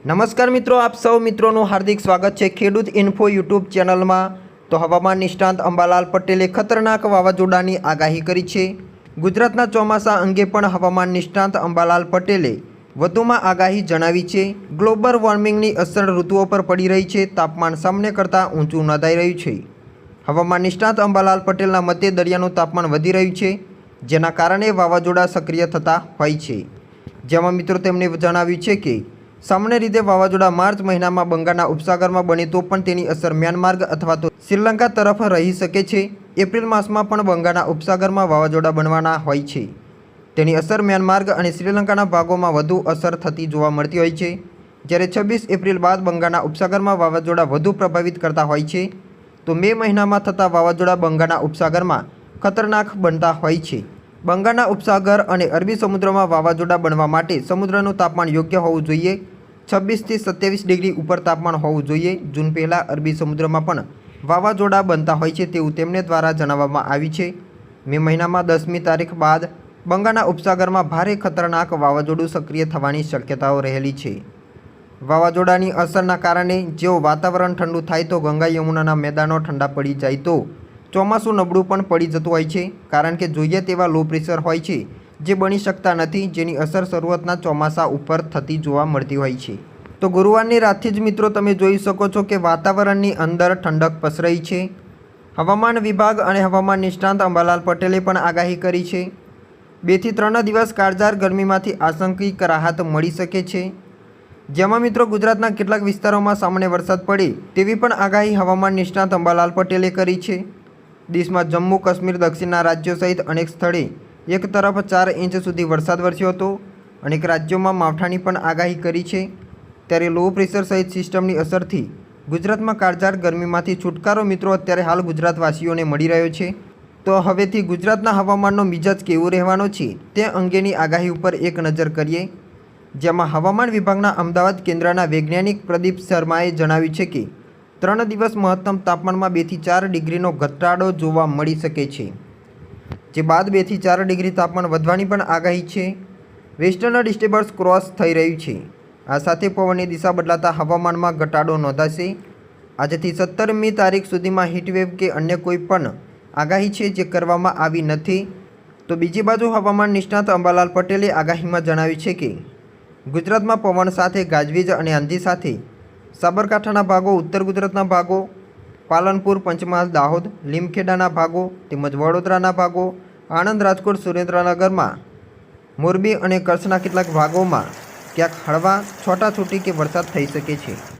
નમસ્કાર મિત્રો, આપ સૌ મિત્રોનું હાર્દિક સ્વાગત છે ખેડૂત ઇન્ફો યુટ્યુબ ચેનલમાં. તો હવામાન નિષ્ણાંત અંબાલાલ પટેલે ખતરનાક વાવાઝોડાની આગાહી કરી છે. ગુજરાતના ચોમાસા અંગે પણ હવામાન નિષ્ણાંત અંબાલાલ પટેલે વધુમાં આગાહી જણાવી છે. ગ્લોબલ વોર્મિંગની અસર ઋતુઓ પર પડી રહી છે. તાપમાન સામાન્ય કરતાં ઊંચું નોંધાઈ રહ્યું છે. હવામાન નિષ્ણાંત અંબાલાલ પટેલના મતે દરિયાનું તાપમાન વધી રહ્યું છે, જેના કારણે વાવાઝોડા સક્રિય થતા હોય છે. જેમાં મિત્રો, તેમણે જણાવ્યું છે કે સામાન્ય રીતે વાવાઝોડા માર્ચ મહિનામાં બંગાળના ઉપસાગરમાં બને તો પણ તેની અસર મ્યાનમાર અથવા તો શ્રીલંકા તરફ રહી શકે છે. એપ્રિલ માસમાં પણ બંગાળના ઉપસાગરમાં વાવાઝોડા બનવાના હોય છે. તેની અસર મ્યાનમાર્ગ અને શ્રીલંકાના ભાગોમાં વધુ અસર થતી જોવા મળતી હોય છે. જ્યારે છવ્વીસ એપ્રિલ બાદ બંગાળના ઉપસાગરમાં વાવાઝોડા વધુ પ્રભાવિત કરતા હોય છે, તો મે મહિનામાં થતા વાવાઝોડા બંગાળના ઉપસાગરમાં ખતરનાક બનતા હોય છે. બંગાળના ઉપસાગર અને અરબી સમુદ્રમાં વાવાઝોડા બનવા માટે સમુદ્રનું તાપમાન યોગ્ય હોવું જોઈએ. છવ્વીસથી સત્યાવીસ ડિગ્રી ઉપર તાપમાન હોવું જોઈએ. જૂન પહેલાં અરબી સમુદ્રમાં પણ વાવાઝોડા બનતા હોય છે તેવું તેમને દ્વારા જણાવવામાં આવ્યું છે. મે મહિનામાં દસમી તારીખ બાદ બંગાળના ઉપસાગરમાં ભારે ખતરનાક વાવાઝોડું સક્રિય થવાની શક્યતાઓ રહેલી છે. વાવાઝોડાની અસરના કારણે જેઓ વાતાવરણ ઠંડુ થાય તો ગંગા યમુનાના મેદાનો ઠંડા પડી જાય તો ચોમાસું નબળું પણ પડી જતું હોય છે, કારણ કે જોઈએ તેવા લો પ્રેશર હોય છે, જે બની શકતા નથી, જેની અસર શરૂઆતના ચોમાસા ઉપર થતી જોવા મળતી હોય છે. તો ગુરુવારની રાતથી જ મિત્રો તમે જોઈ શકો છો કે વાતાવરણની અંદર ઠંડક પસરાઈ છે. હવામાન વિભાગ અને હવામાન નિષ્ણાંત અંબાલાલ પટેલે પણ આગાહી કરી છે. બેથી ત્રણ દિવસ કાળઝાર ગરમીમાંથી આશંકિક રાહત મળી શકે છે. જેમાં મિત્રો ગુજરાતના કેટલાક વિસ્તારોમાં સામાન્ય વરસાદ પડે, તેવી પણ આગાહી હવામાન નિષ્ણાંત અંબાલાલ પટેલે કરી છે. દેશમાં જમ્મુ, કાશ્મીર, દક્ષિણના રાજ્યો સહિત અનેક સ્થળે એક તરફ ચાર ઇંચ સુધી વરસાદ વરસ્યો હતો. અનેક રાજ્યોમાં માવઠાની પણ આગાહી કરી છે. ત્યારે લો પ્રેશર સહિત સિસ્ટમની અસરથી ગુજરાતમાં કાળઝાળ ગરમીમાંથી છુટકારો મિત્રો, અત્યારે હાલ ગુજરાતવાસીઓને મળી રહ્યો છે. તો હવેથી ગુજરાતના હવામાનનો મિજાજ કેવો રહેવાનો છે તે અંગેની આગાહી ઉપર એક નજર કરીએ. જેમાં હવામાન વિભાગના અમદાવાદ કેન્દ્રના વૈજ્ઞાનિક પ્રદીપ શર્માએ જણાવ્યું છે કે ત્રણ દિવસ મહત્તમ તાપમાનમાં બેથી ચાર ડિગ્રીનો ઘટાડો જોવા મળી શકે છે. જે બાદ બેથી ચાર ડિગ્રી તાપમાન વધવાની પણ આગાહી છે. વેસ્ટર્ન ડિસ્ટર્બન્સ ક્રોસ થઈ રહ્યું છે. આ સાથે પવનની દિશા બદલાતા હવામાનમાં ઘટાડો નોંધાશે. આજથી સત્તરમી તારીખ સુધીમાં હીટવેવ કે અન્ય કોઈ પણ આગાહી છે જે કરવામાં આવી નથી. તો બીજી બાજુ હવામાન નિષ્ણાત અંબાલાલ પટેલે આગાહીમાં જણાવ્યું છે કે, ગુજરાતમાં પવન સાથે ગાજવીજ અને આંધી સાથે સાબરકાંઠાના ભાગો, ઉત્તર ગુજરાતના ભાગો, પાલનપુર, પંચમહાલ, દાહોદ, લીમખેડાના ભાગો, તેમજ વડોદરાના ભાગો, આણંદ, રાજકોટ, સુરેન્દ્રનગરમાં મોરબી અને કચ્છના કેટલાક ભાગોમાં ક્યાંક હળવા, છોટાછૂટી કે વરસાદ થઈ શકે છે.